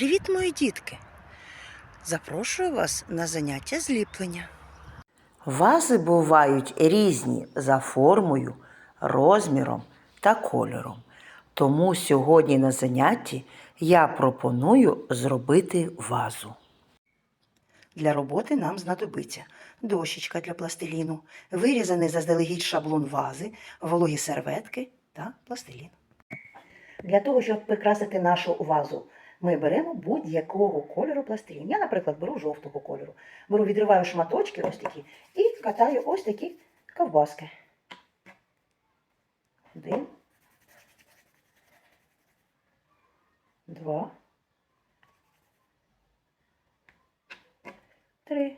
Привіт, мої дітки! Запрошую вас на заняття зліплення. Вази бувають різні за формою, розміром та кольором. Тому сьогодні на занятті я пропоную зробити вазу. Для роботи нам знадобиться дощечка для пластиліну, вирізаний заздалегідь шаблон вази, вологі серветки та пластилін. Для того, щоб прикрасити нашу вазу, ми беремо будь-якого кольору пластилін. Я, наприклад, беру жовтого кольору. Беру, відриваю шматочки ось такі і катаю ось такі ковбаски. Один. Два. Три.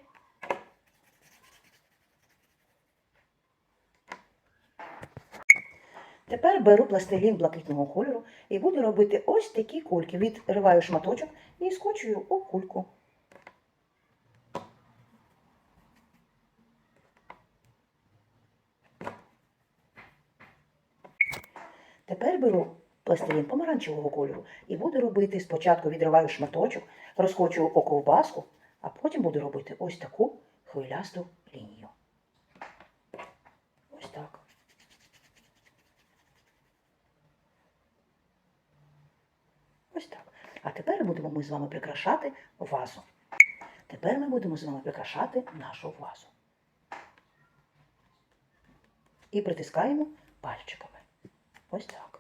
Тепер беру пластилін блакитного кольору і буду робити ось такі кульки. Відриваю шматочок і скочую у кульку. Тепер беру пластилін помаранчевого кольору і буду робити спочатку відриваю шматочок, розкочую о ковбаску, а потім буду робити ось таку хвилясту лінію. Ось так. Ось так. А тепер будемо ми з вами прикрашати вазу. Тепер ми будемо з вами прикрашати нашу вазу. І притискаємо пальчиками. Ось так.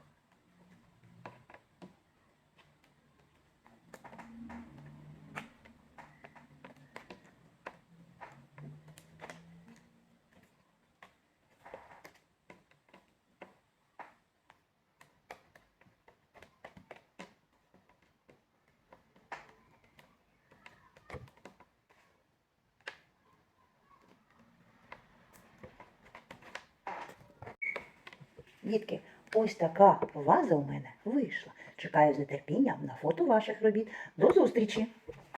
Дітки, ось така ваза у мене вийшла. Чекаю з нетерпінням на фото ваших робіт. До зустрічі!